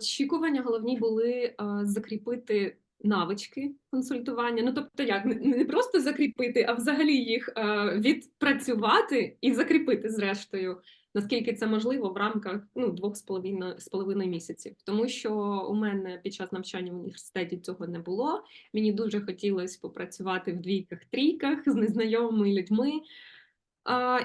Очікування головні були е, закріпити навички консультування. Ну тобто, як не, просто закріпити, а взагалі їх е, відпрацювати і закріпити зрештою, наскільки це можливо в рамках ну, двох з половиною з половиною місяців. Тому що у мене під час навчання в університеті цього не було. Мені дуже хотілося попрацювати в двійках-трійках з незнайомими людьми.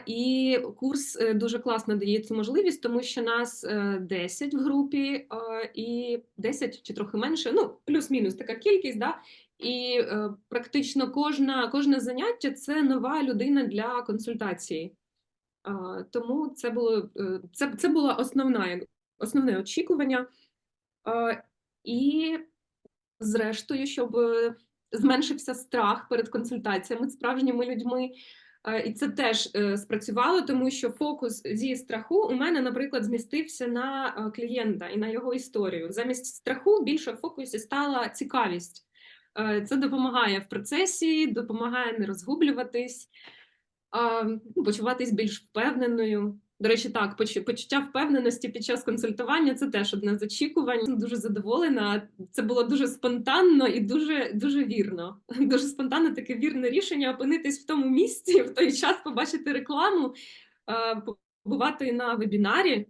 І курс е, дуже класно дає цю можливість, тому що нас 10 е, в групі, і 10 чи трохи менше, ну плюс-мінус така кількість. да, І е, практично кожна, кожне заняття це нова людина для консультації. Тому це було це, це було основна, основне очікування. І, зрештою, щоб зменшився страх перед консультаціями справжніми людьми. І це теж е, спрацювало, тому що фокус зі страху у мене, наприклад, змістився на е, клієнта і на його історію. Замість страху більше в фокусі стала цікавість. Е, це допомагає в процесі, допомагає не розгублюватись, почуватись більш впевненою. До речі, так, почуття впевненості під час консультування це теж одне з очікувань. Дуже задоволена. Це було дуже спонтанно і дуже дуже вірно. Дуже спонтанно таке вірне рішення опинитись в тому місці, в той час побачити рекламу, побувати на вебінарі,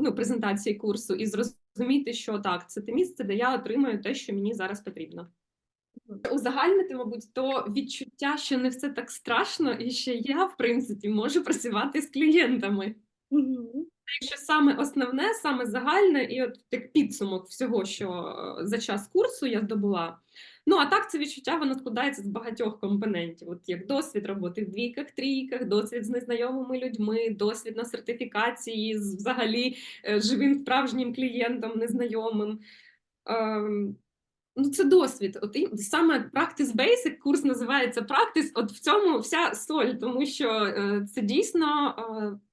ну, презентації курсу, і зрозуміти, що так, це те місце, де я отримаю те, що мені зараз потрібно. Узагальнити, мабуть, то відчуття, що не все так страшно, і що я, в принципі, можу працювати з клієнтами. Угу. Якщо саме основне, саме загальне, і от як підсумок всього, що е, за час курсу я здобула. Ну, а так це відчуття воно складається з багатьох компонентів, от як досвід роботи в двійках, трійках, досвід з незнайомими людьми, досвід на сертифікації з взагалі е, живим справжнім клієнтом незнайомим. Ем, Ну, це досвід. От і саме Practice Basic курс називається Practice, От в цьому вся соль, тому що е, це дійсно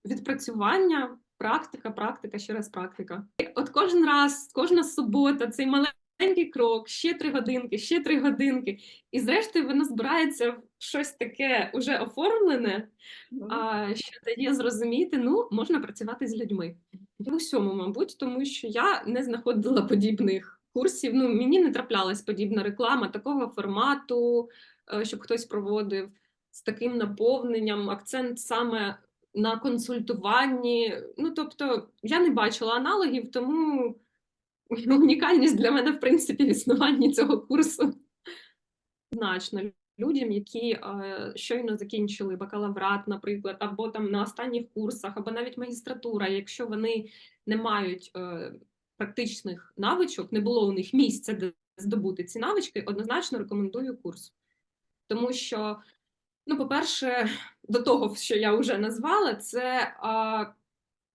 е, відпрацювання, практика, практика, ще раз практика. От кожен раз, кожна субота, цей маленький крок, ще три годинки, ще три годинки, і зрештою воно збирається в щось таке уже оформлене, а, що дає зрозуміти, ну можна працювати з людьми. В усьому, мабуть, тому що я не знаходила подібних курсів. Ну мені не траплялась подібна реклама такого формату, е, щоб хтось проводив з таким наповненням, акцент саме на консультуванні. Ну тобто, я не бачила аналогів, тому унікальність для мене, в принципі, в існуванні цього курсу значно. Людям, які е, щойно закінчили бакалаврат, наприклад, або там на останніх курсах, або навіть магістратура, якщо вони не мають е, практичних навичок, не було у них місця, де здобути ці навички, однозначно рекомендую курс. Тому що, ну, по-перше, до того, що я вже назвала, це а,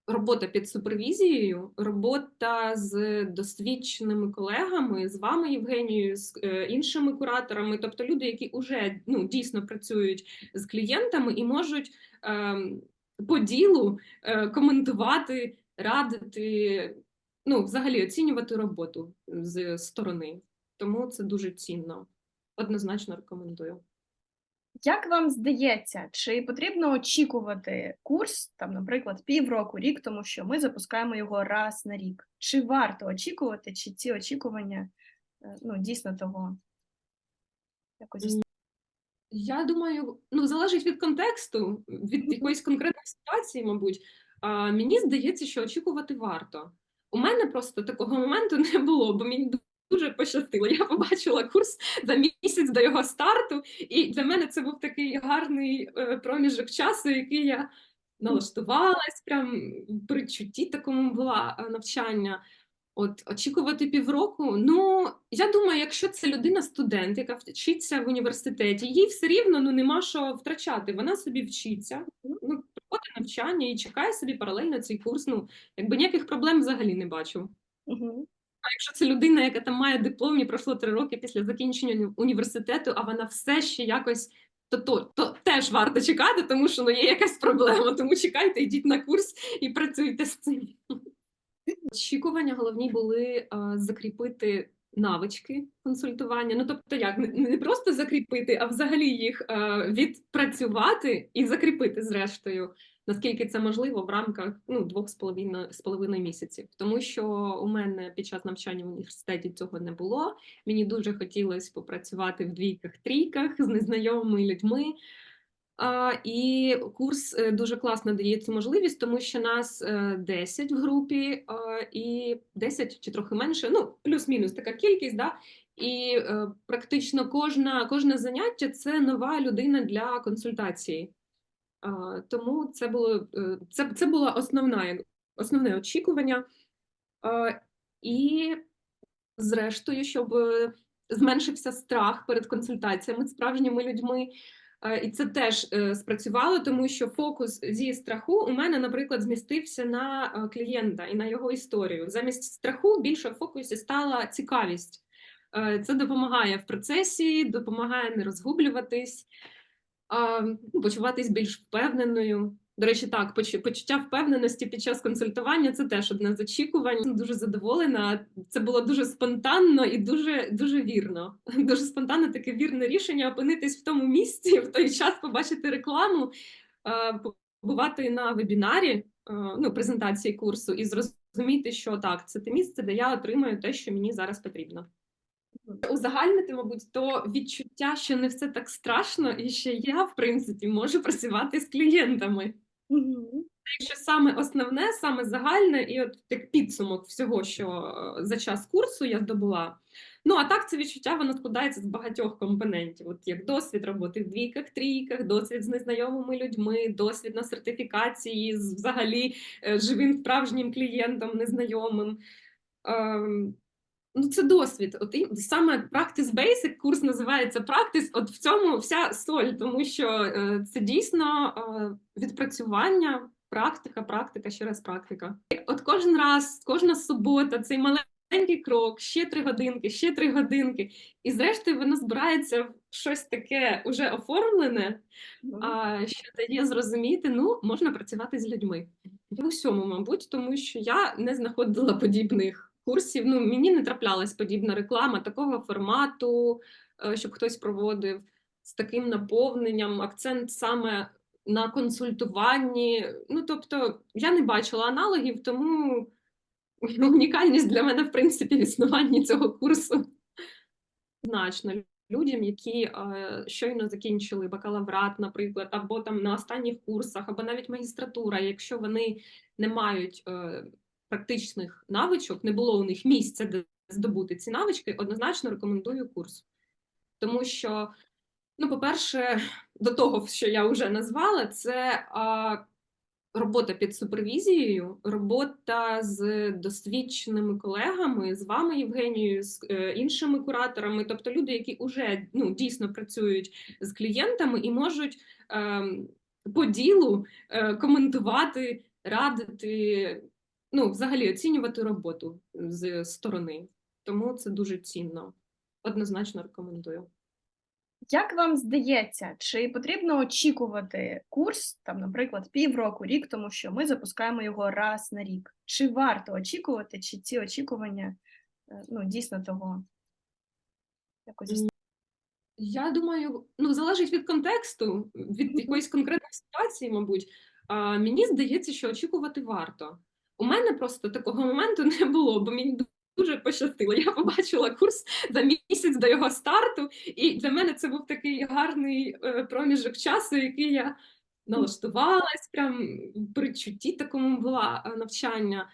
робота під супервізією, робота з досвідченими колегами, з вами, Євгенією, з е, іншими кураторами, тобто люди, які вже ну, дійсно працюють з клієнтами і можуть е, по ділу е, коментувати, радити ну, взагалі оцінювати роботу з сторони. Тому це дуже цінно. Однозначно рекомендую. Як вам здається, чи потрібно очікувати курс, там, наприклад, півроку, рік, тому що ми запускаємо його раз на рік? Чи варто очікувати, чи ці очікування е, ну, дійсно того? Якось я думаю, ну залежить від контексту, від якоїсь конкретної ситуації, мабуть. А, Мені здається, що очікувати варто. У мене просто такого моменту не було, бо мені дуже пощастило. Я побачила курс за місяць до його старту, і для мене це був такий гарний е, проміжок часу, який я налаштувалась, прям в причутті такому була е, навчання. От очікувати півроку. Ну я думаю, якщо це людина-студент, яка вчиться в університеті, їй все рівно ну нема що втрачати. Вона собі вчиться, ну проходить навчання і чекає собі паралельно цей курс. Ну якби ніяких проблем взагалі не бачу. Угу. А якщо це людина, яка там має диплом і пройшло три роки після закінчення університету, а вона все ще якось. То, то то, теж варто чекати, тому що ну є якась проблема. Тому чекайте, йдіть на курс і працюйте з цим. Очікування головні були а, закріпити навички консультування. Ну тобто, як не, просто закріпити, а взагалі їх відпрацювати і закріпити зрештою, наскільки це можливо в рамках ну, двох з половиною, з половиною місяців. Тому що у мене під час навчання в університеті цього не було. Мені дуже хотілося попрацювати в двійках-трійках з незнайомими людьми. І курс е, дуже класно дає цю можливість, тому що нас е, 10 в групі, і 10 чи трохи менше, ну плюс-мінус така кількість, да? і е, практично кожна, кожне заняття це нова людина для консультації. Тому це було е, це, це було основна, основне очікування. І зрештою, щоб е, зменшився страх перед консультаціями з справжніми людьми. Е, І це теж е, спрацювало, тому що фокус зі страху у мене, наприклад, змістився на е, клієнта і на його історію. Замість страху більше в фокусі стала цікавість. Це допомагає в процесі, допомагає не розгублюватись, ну, почуватись більш впевненою. До речі, так, почуття впевненості під час консультування це теж одне з очікувань. Дуже задоволена. Це було дуже спонтанно і дуже дуже вірно. Дуже спонтанне таке вірне рішення опинитись в тому місці, в той час побачити рекламу, е, побувати на вебінарі, е, ну, презентації курсу, і зрозуміти, що так, це те місце, де я отримаю те, що мені зараз потрібно. Узагальнити, мабуть, то відчуття, що не все так страшно, і що я, в принципі, можу працювати з клієнтами. Мгм. Якщо саме основне, саме загальне, і от як підсумок всього, що е, за час курсу я здобула. Ну а так це відчуття воно складається з багатьох компонентів. От як досвід роботи в двійках, трійках, досвід з незнайомими людьми, досвід на сертифікації з взагалі е, живим справжнім клієнтом незнайомим. Ну, це досвід. От і саме Practice Basic курс називається Practice. От в цьому вся соль, тому що е, це дійсно е, відпрацювання, практика, практика, ще раз практика. І От кожен раз, кожна субота, цей маленький крок, ще три годинки, ще три годинки, і зрештою воно збирається в щось таке уже оформлене, Мгм. а, що дає зрозуміти, ну, можна працювати з людьми. В усьому, мабуть, тому що я не знаходила подібних курсів. Ну, мені не траплялась подібна реклама такого формату, е, щоб хтось проводив з таким наповненням, акцент саме на консультуванні. Ну, тобто, я не бачила аналогів, тому унікальність для мене, в принципі, в існуванні цього курсу значно людям, які е, щойно закінчили бакалаврат, наприклад, або там на останніх курсах, або навіть магістратура, якщо вони не мають е, практичних навичок, не було у них місця, де здобути ці навички, однозначно рекомендую курс. Тому що, ну, по-перше, до того, що я вже назвала, це а, робота під супервізією, робота з досвідченими колегами, з вами, Євгенією, з е, іншими кураторами, тобто люди, які вже ну, дійсно працюють з клієнтами і можуть е, по ділу е, коментувати, радити, ну, взагалі оцінювати роботу з сторони. Тому це дуже цінно. Однозначно рекомендую. Як вам здається, чи потрібно очікувати курс, там, наприклад, півроку, рік, тому що ми запускаємо його раз на рік? Чи варто очікувати, чи ці очікування е, ну, дійсно того якось Я думаю, ну залежить від контексту, від якоїсь конкретної ситуації, мабуть. А, мені здається, що очікувати варто. У мене просто такого моменту не було, бо мені дуже пощастило. Я побачила курс за місяць до його старту, і для мене це був такий гарний е, проміжок часу, який я налаштувалась, прям в передчутті такому була е, навчання.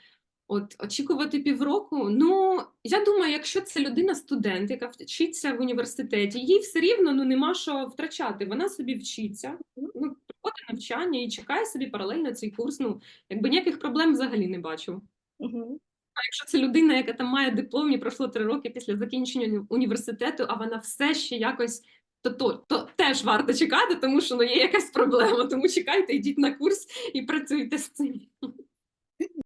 От очікувати півроку. Ну я думаю, якщо це людина студент, яка вчиться в університеті, їй все рівно ну нема що втрачати. Вона собі вчиться, ну проходить навчання і чекає собі паралельно цей курс. Ну якби ніяких проблем взагалі не бачу. Угу. А якщо це людина, яка там має диплом і пройшло три роки після закінчення університету, а вона все ще якось. То, то, то теж варто чекати, тому що ну, є якась проблема. Тому чекайте, йдіть на курс і працюйте з цим.